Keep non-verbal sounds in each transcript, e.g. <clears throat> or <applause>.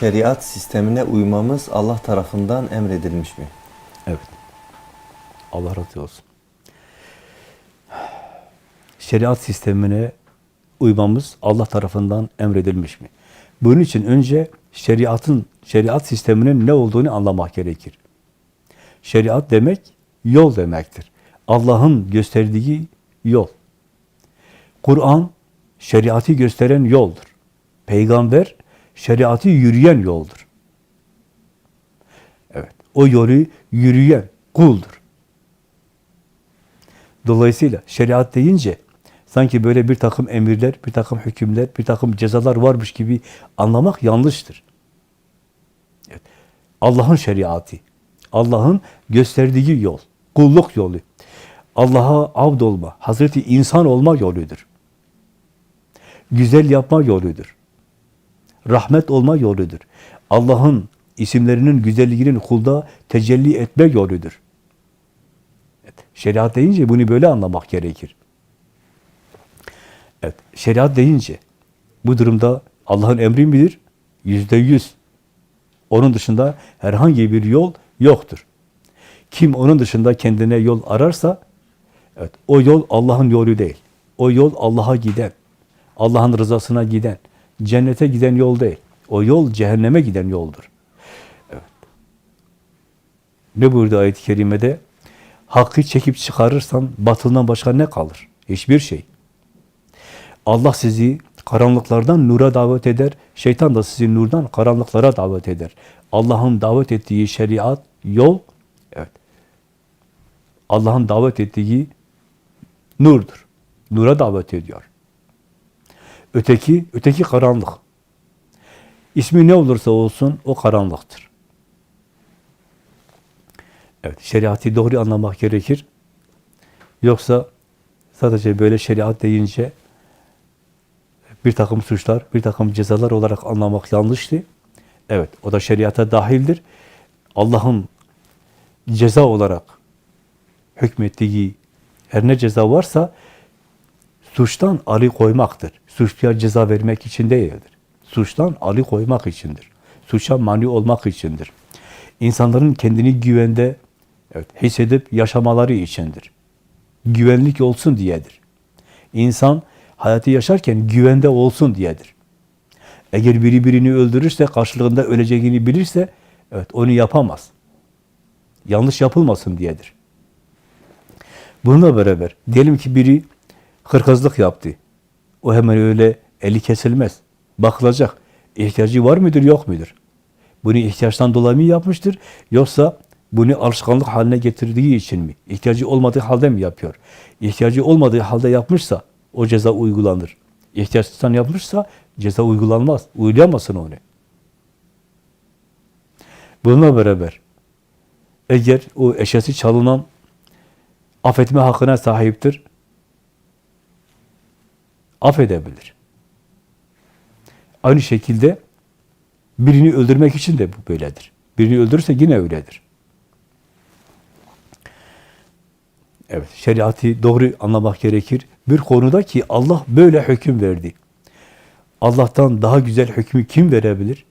şeriat sistemine uymamız Allah tarafından emredilmiş mi? Evet. Allah razı olsun. Şeriat sistemine uymamız Allah tarafından emredilmiş mi? Bunun için önce şeriatın, şeriat sisteminin ne olduğunu anlamak gerekir. Şeriat demek yol demektir. Allah'ın gösterdiği yol. Kur'an şeriatı gösteren yoldur. Peygamber şeriatı yürüyen yoldur. Evet, o yolu yürüyen kuldur. Dolayısıyla şeriat deyince sanki böyle bir takım emirler, bir takım hükümler, bir takım cezalar varmış gibi anlamak yanlıştır. Evet. Allah'ın şeriatı, Allah'ın gösterdiği yol, kulluk yolu, Allah'a abd olma, Hazreti insan olma yoludur. Güzel yapma yoludur. Rahmet olma yoludur. Allah'ın isimlerinin güzelliğinin kulda tecelli etme yoludur. Evet, şeriat deyince bunu böyle anlamak gerekir. Evet, şeriat deyince bu durumda Allah'ın emri midir? Yüzde yüz. Onun dışında herhangi bir yol yoktur. Kim onun dışında kendine yol ararsa, evet, o yol Allah'ın yolu değil. O yol Allah'a giden, Allah'ın rızasına giden, cennete giden yol değil. O yol cehenneme giden yoldur. Evet. Ne buyurdu ayet-i kerimede? Hakkı çekip çıkarırsan batıldan başka ne kalır? Hiçbir şey. Allah sizi karanlıklardan nura davet eder, şeytan da sizi nurdan karanlıklara davet eder. Allah'ın davet ettiği şeriat, yol, evet. Allah'ın davet ettiği nurdur. Nura davet ediyor. Öteki, öteki karanlık. İsmi ne olursa olsun o karanlıktır. Evet, şeriatı doğru anlamak gerekir. Yoksa sadece böyle şeriat deyince bir takım suçlar, bir takım cezalar olarak anlamak yanlıştı. Evet, o da şeriata dahildir. Allah'ın ceza olarak hükmettiği her ne ceza varsa suçtan ali koymaktır. Suçluya ceza vermek için değildir. Suçtan ali koymak içindir. Suça mani olmak içindir. İnsanların kendini güvende evet, hissedip yaşamaları içindir. Güvenlik olsun diyedir. İnsan hayatı yaşarken güvende olsun diyedir. Eğer biri birini öldürürse, karşılığında öleceğini bilirse, evet onu yapamaz. Yanlış yapılmasın diyedir. Bununla beraber, diyelim ki biri hırkızlık yaptı. O hemen öyle eli kesilmez. Bakılacak. İhtiyacı var mıdır, yok mudur? Bunu ihtiyaçtan dolayı mı yapmıştır? Yoksa bunu alışkanlık haline getirdiği için mi? İhtiyacı olmadığı halde mi yapıyor? İhtiyacı olmadığı halde yapmışsa o ceza uygulanır. İhtiyaçtan yapmışsa ceza uygulanmaz. Uygulayamazsın onu. Bununla beraber eğer o eşyası çalınan affetme hakkına sahiptir, affedebilir. Aynı şekilde birini öldürmek için de bu böyledir. Birini öldürürse yine öyledir. Evet, şeriatı doğru anlamak gerekir. Bir konuda ki Allah böyle hüküm verdi. Allah'tan daha güzel hükmü kim verebilir?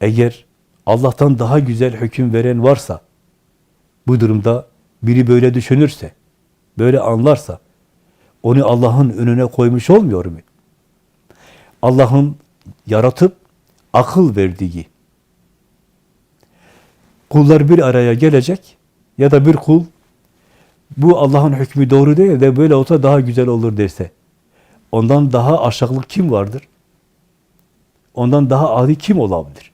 Eğer Allah'tan daha güzel hüküm veren varsa, bu durumda biri böyle düşünürse, böyle anlarsa, onu Allah'ın önüne koymuş olmuyor mu? Allah'ın yaratıp akıl verdiği, kullar bir araya gelecek ya da bir kul bu Allah'ın hükmü doğru değil de böyle olsa daha güzel olur derse, ondan daha aşağılık kim vardır? Ondan daha adi kim olabilir?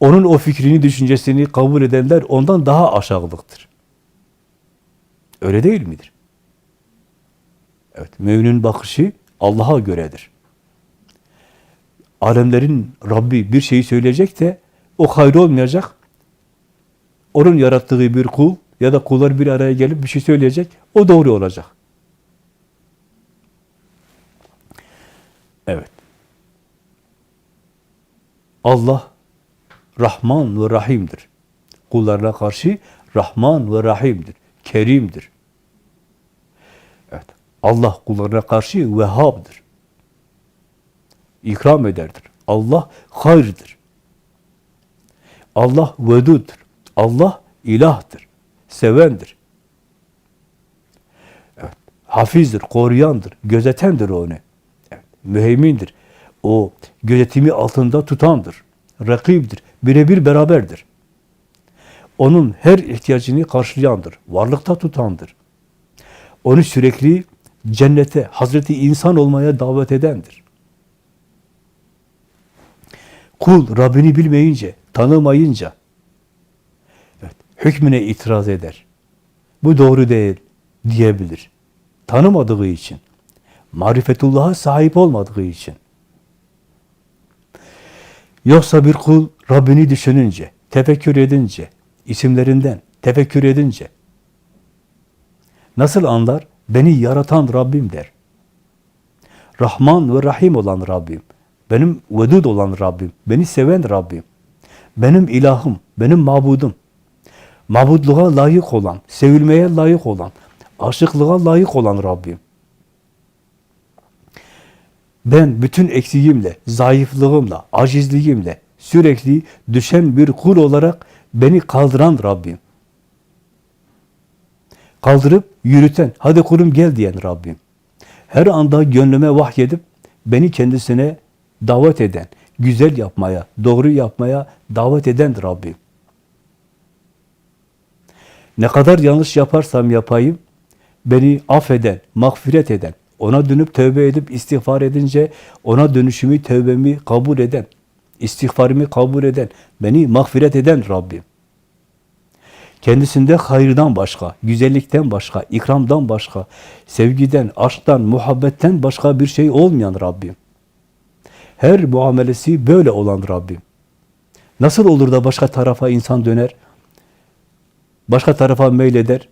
Onun o fikrini, düşüncesini kabul edenler ondan daha aşağılıktır. Öyle değil midir? Evet, müminin bakışı Allah'a göredir. Alemlerin Rabbi bir şeyi söyleyecek de o hayır olmayacak. Onun yarattığı bir kul ya da kullar bir araya gelip bir şey söyleyecek. O doğru olacak. Evet. Allah Rahman ve Rahim'dir. Kullarına karşı Rahman ve Rahim'dir. Kerim'dir. Evet. Allah kullarına karşı Vehhab'dır. ikram ederdir. Allah hayırdır. Allah veduddur. Allah ilahtır. Sevendir. Evet. Hafizdir, koruyandır, gözetendir o ne. Evet. Müheymindir. O gözetimi altında tutandır. Rakibdir. Birebir beraberdir. Onun her ihtiyacını karşılayandır. Varlıkta tutandır. Onu sürekli cennete, Hazreti insan olmaya davet edendir. Kul Rabbini bilmeyince, tanımayınca evet, hükmüne itiraz eder. Bu doğru değil diyebilir. Tanımadığı için. Marifetullah'a sahip olmadığı için. Yoksa bir kul Rabbini düşününce, tefekkür edince, isimlerinden tefekkür edince nasıl anlar? Beni yaratan Rabbim der. Rahman ve Rahim olan Rabbim. Benim vedud olan Rabbim. Beni seven Rabbim. Benim ilahım, benim mabudum. Mabudluğa layık olan, sevilmeye layık olan, aşıklığa layık olan Rabbim. Ben bütün eksiğimle, zayıflığımla, acizliğimle sürekli düşen bir kul olarak beni kaldıran Rabbim. Kaldırıp yürüten, hadi kulum gel diyen Rabbim. Her anda gönlüme vahyedip beni kendisine davet eden, güzel yapmaya, doğru yapmaya davet eden Rabbim. Ne kadar yanlış yaparsam yapayım, beni affeden, mağfiret eden, ona dönüp tövbe edip istiğfar edince ona dönüşümü, tövbemi kabul eden, istiğfarımı kabul eden, beni mağfiret eden Rabbim. Kendisinde hayırdan başka, güzellikten başka, ikramdan başka, sevgiden, aşktan, muhabbetten başka bir şey olmayan Rabbim. Her muamelesi böyle olan Rabbim. Nasıl olur da başka tarafa insan döner? Başka tarafa meyleder?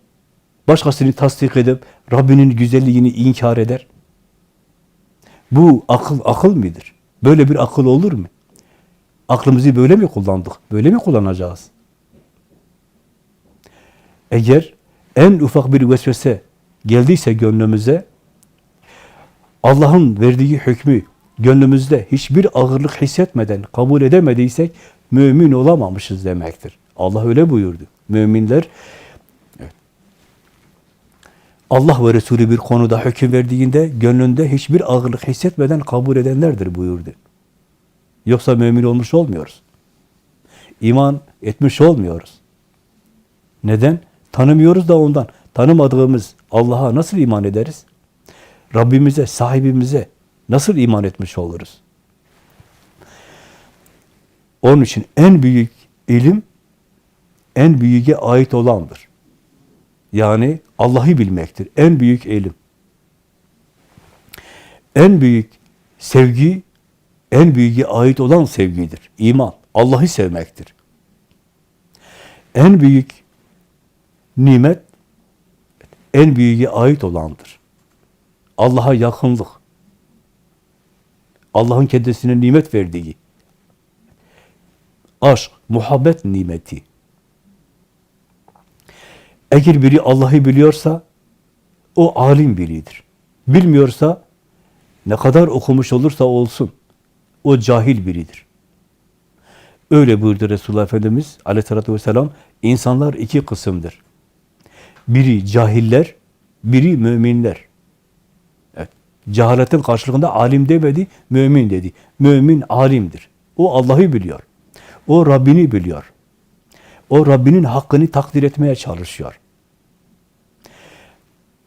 Başkasını tasdik edip Rabbinin güzelliğini inkar eder? Bu akıl akıl midir? Böyle bir akıl olur mu? Aklımızı böyle mi kullandık? Böyle mi kullanacağız? Eğer en ufak bir vesvese geldiyse gönlümüze, Allah'ın verdiği hükmü gönlümüzde hiçbir ağırlık hissetmeden kabul edemediysek, mümin olamamışız demektir. Allah öyle buyurdu. Müminler, Allah ve Resulü bir konuda hüküm verdiğinde, gönlünde hiçbir ağırlık hissetmeden kabul edenlerdir buyurdu. Yoksa mümin olmuş olmuyoruz. İman etmiş olmuyoruz. Neden? Tanımıyoruz da ondan. Tanımadığımız Allah'a nasıl iman ederiz? Rabbimize, sahibimize nasıl iman etmiş oluruz? Onun için en büyük ilim, en büyüğe ait olandır. Yani Allah'ı bilmektir. En büyük ilim. En büyük sevgi, en büyüğe ait olan sevgidir. İman, Allah'ı sevmektir. En büyük nimet en büyüğe ait olandır. Allah'a yakınlık. Allah'ın kendisine nimet verdiği. Aşk, muhabbet nimeti. Eğer biri Allah'ı biliyorsa o alim biridir. Bilmiyorsa ne kadar okumuş olursa olsun o cahil biridir. Öyle buyurdu Resulullah Efendimiz aleyhissalatü vesselam. İnsanlar iki kısımdır. Biri cahiller, biri müminler. Evet. Cehaletin karşılığında alim demedi, mümin dedi. Mümin alimdir. O Allah'ı biliyor. O Rabbini biliyor. O Rabbinin hakkını takdir etmeye çalışıyor.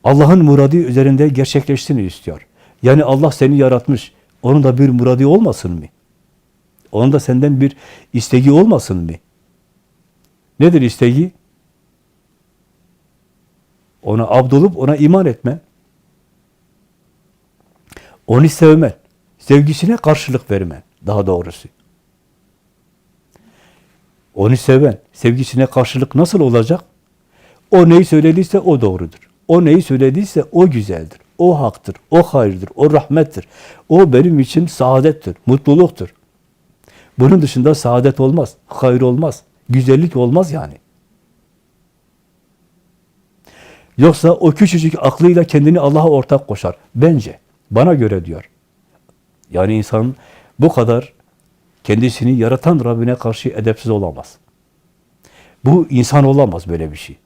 Allah'ın muradı üzerinde gerçekleşsin istiyor. Yani Allah seni yaratmış. Onun da bir muradı olmasın mı? Onun da senden bir isteği olmasın mı? Nedir isteği? Ona abdolup ona iman etmen. Onu sevmen. Sevgisine karşılık vermen. Daha doğrusu. Onu seven, sevgisine karşılık nasıl olacak? O neyi söylediyse o doğrudur. O neyi söylediyse o güzeldir. O haktır, o hayırdır, o rahmettir. O benim için saadettir, mutluluktur. Bunun dışında saadet olmaz, hayır olmaz, güzellik olmaz yani. Yoksa o küçücük aklıyla kendini Allah'a ortak koşar. Bence, bana göre diyor. Yani insan bu kadar kendisini yaratan Rabbine karşı edepsiz olamaz. Bu insan olamaz böyle bir şey.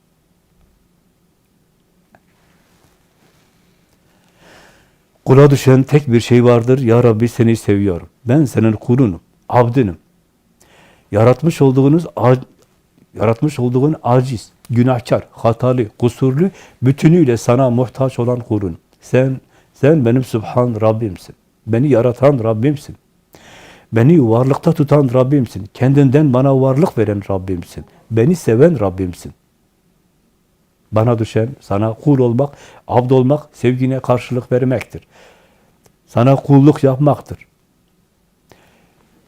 Kula düşen tek bir şey vardır. Ya Rabbi seni seviyorum. Ben senin kulunum, abdinim. Yaratmış olduğunuz yaratmış olduğun aciz, günahkar, hatalı, kusurlu, bütünüyle sana muhtaç olan kulun. Sen sen benim Sübhan Rabbimsin. Beni yaratan Rabbimsin. Beni varlıkta tutan Rabbimsin. Kendinden bana varlık veren Rabbimsin. Beni seven Rabbimsin. Bana düşen sana kul olmak, abd olmak, sevgine karşılık vermektir. Sana kulluk yapmaktır.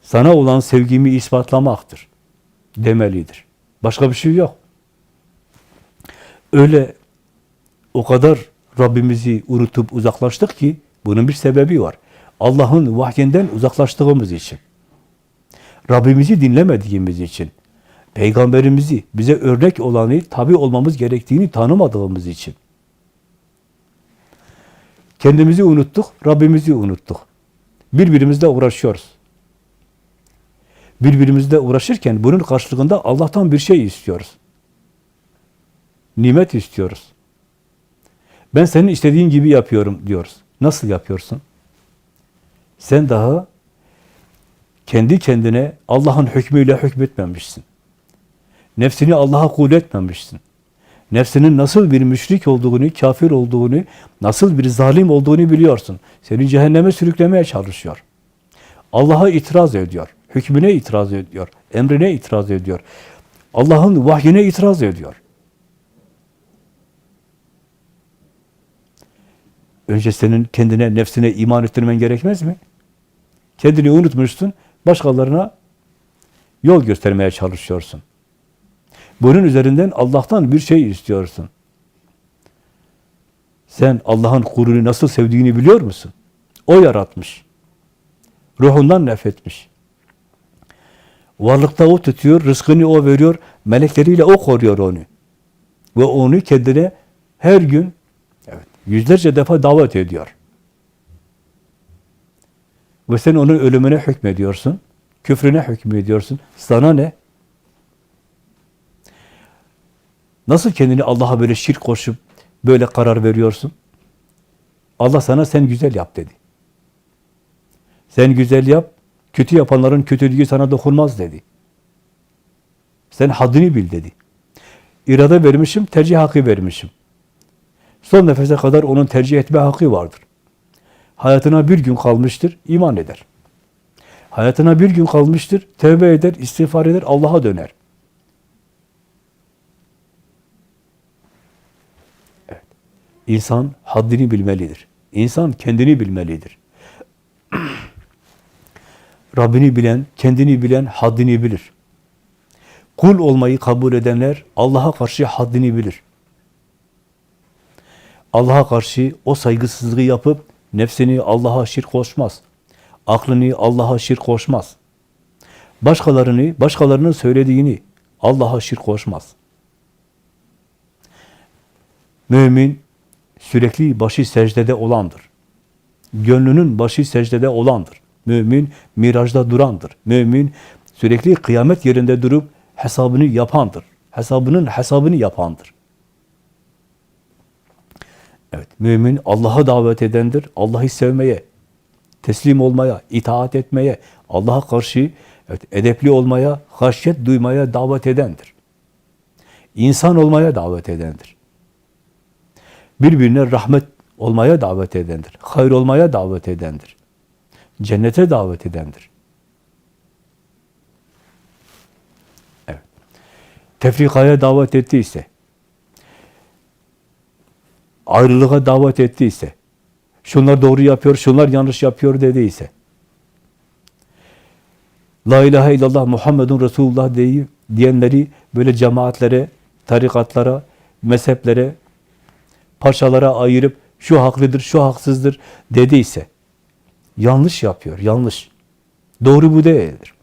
Sana olan sevgimi ispatlamaktır demelidir. Başka bir şey yok. Öyle o kadar Rabbimizi unutup uzaklaştık ki bunun bir sebebi var. Allah'ın vahyinden uzaklaştığımız için. Rabbimizi dinlemediğimiz için. Peygamberimizi, bize örnek olanı, tabi olmamız gerektiğini tanımadığımız için. Kendimizi unuttuk, Rabbimizi unuttuk. Birbirimizle uğraşıyoruz. Birbirimizle uğraşırken bunun karşılığında Allah'tan bir şey istiyoruz. Nimet istiyoruz. Ben senin istediğin gibi yapıyorum diyoruz. Nasıl yapıyorsun? Sen daha kendi kendine Allah'ın hükmüyle hükmetmemişsin. Nefsini Allah'a kul etmemişsin. Nefsinin nasıl bir müşrik olduğunu, kafir olduğunu, nasıl bir zalim olduğunu biliyorsun. Seni cehenneme sürüklemeye çalışıyor. Allah'a itiraz ediyor. Hükmüne itiraz ediyor. Emrine itiraz ediyor. Allah'ın vahyine itiraz ediyor. Önce senin kendine, nefsine iman ettirmen gerekmez mi? Kendini unutmuşsun, başkalarına yol göstermeye çalışıyorsun. Bunun üzerinden Allah'tan bir şey istiyorsun. Sen Allah'ın kulunu nasıl sevdiğini biliyor musun? O yaratmış. Ruhundan nefretmiş. Varlıkta o tutuyor, rızkını o veriyor, melekleriyle o koruyor onu. Ve onu kendine her gün evet, yüzlerce defa davet ediyor. Ve sen onun ölümüne hükmediyorsun, küfrüne hükmediyorsun. Sana ne? Nasıl kendini Allah'a böyle şirk koşup böyle karar veriyorsun? Allah sana sen güzel yap dedi. Sen güzel yap, kötü yapanların kötülüğü sana dokunmaz dedi. Sen haddini bil dedi. İrade vermişim, tercih hakkı vermişim. Son nefese kadar onun tercih etme hakkı vardır. Hayatına bir gün kalmıştır, iman eder. Hayatına bir gün kalmıştır, tevbe eder, istiğfar eder, Allah'a döner. İnsan haddini bilmelidir. İnsan kendini bilmelidir. <clears throat> Rabbini bilen, kendini bilen haddini bilir. Kul olmayı kabul edenler Allah'a karşı haddini bilir. Allah'a karşı o saygısızlığı yapıp nefsini Allah'a şirk koşmaz. Aklını Allah'a şirk koşmaz. Başkalarını, başkalarının söylediğini Allah'a şirk koşmaz. Mümin sürekli başı secdede olandır. Gönlünün başı secdede olandır. Mümin mirajda durandır. Mümin sürekli kıyamet yerinde durup hesabını yapandır. Hesabının hesabını yapandır. Evet, mümin Allah'a davet edendir. Allah'ı sevmeye, teslim olmaya, itaat etmeye, Allah'a karşı evet, edepli olmaya, haşyet duymaya davet edendir. İnsan olmaya davet edendir. Birbirine rahmet olmaya davet edendir. Hayır olmaya davet edendir. Cennete davet edendir. Evet. Tefrikaya davet ettiyse, ayrılığa davet ettiyse, şunlar doğru yapıyor, şunlar yanlış yapıyor dediyse, La ilahe illallah Muhammedun Resulullah diye, diyenleri böyle cemaatlere, tarikatlara, mezheplere, parçalara ayırıp şu haklıdır, şu haksızdır dediyse, yanlış yapıyor, yanlış. Doğru bu değildir.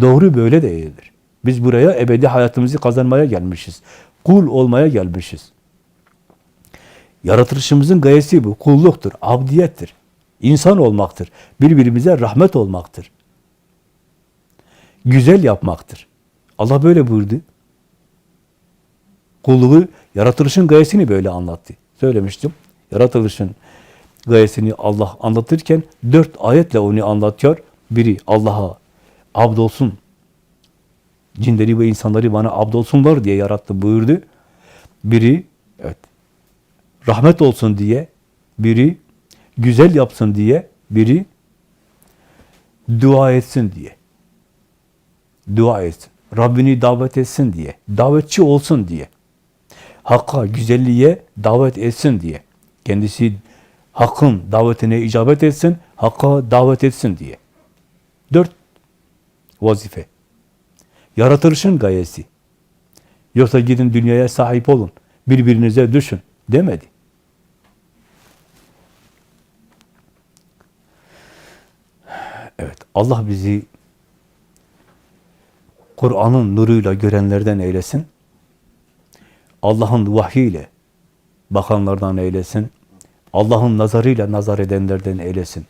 Doğru böyle değildir. Biz buraya ebedi hayatımızı kazanmaya gelmişiz. Kul olmaya gelmişiz. Yaratılışımızın gayesi bu. Kulluktur, abdiyettir. İnsan olmaktır. Birbirimize rahmet olmaktır. Güzel yapmaktır. Allah böyle buyurdu. Kulluğu, yaratılışın gayesini böyle anlattı. Söylemiştim. Yaratılışın gayesini Allah anlatırken dört ayetle onu anlatıyor. Biri Allah'a abdolsun, cinleri ve insanları bana abdolsunlar diye yarattım buyurdu. Biri evet, rahmet olsun diye, biri güzel yapsın diye, biri dua etsin diye. Dua etsin. Rabbini davet etsin diye. Davetçi olsun diye. Hakka, güzelliğe davet etsin diye. Kendisi hakkın davetine icabet etsin, hakka davet etsin diye. Dört vazife. Yaratılışın gayesi. Yoksa gidin dünyaya sahip olun, birbirinize düşün demedi. Evet, Allah bizi Kur'an'ın nuruyla görenlerden eylesin. Allah'ın vahyiyle bakanlardan eylesin. Allah'ın nazarıyla nazar edenlerden eylesin.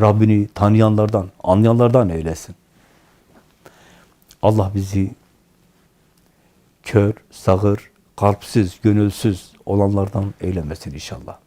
Rabbini tanıyanlardan, anlayanlardan eylesin. Allah bizi kör, sağır, kalpsiz, gönülsüz olanlardan eylemesin inşallah.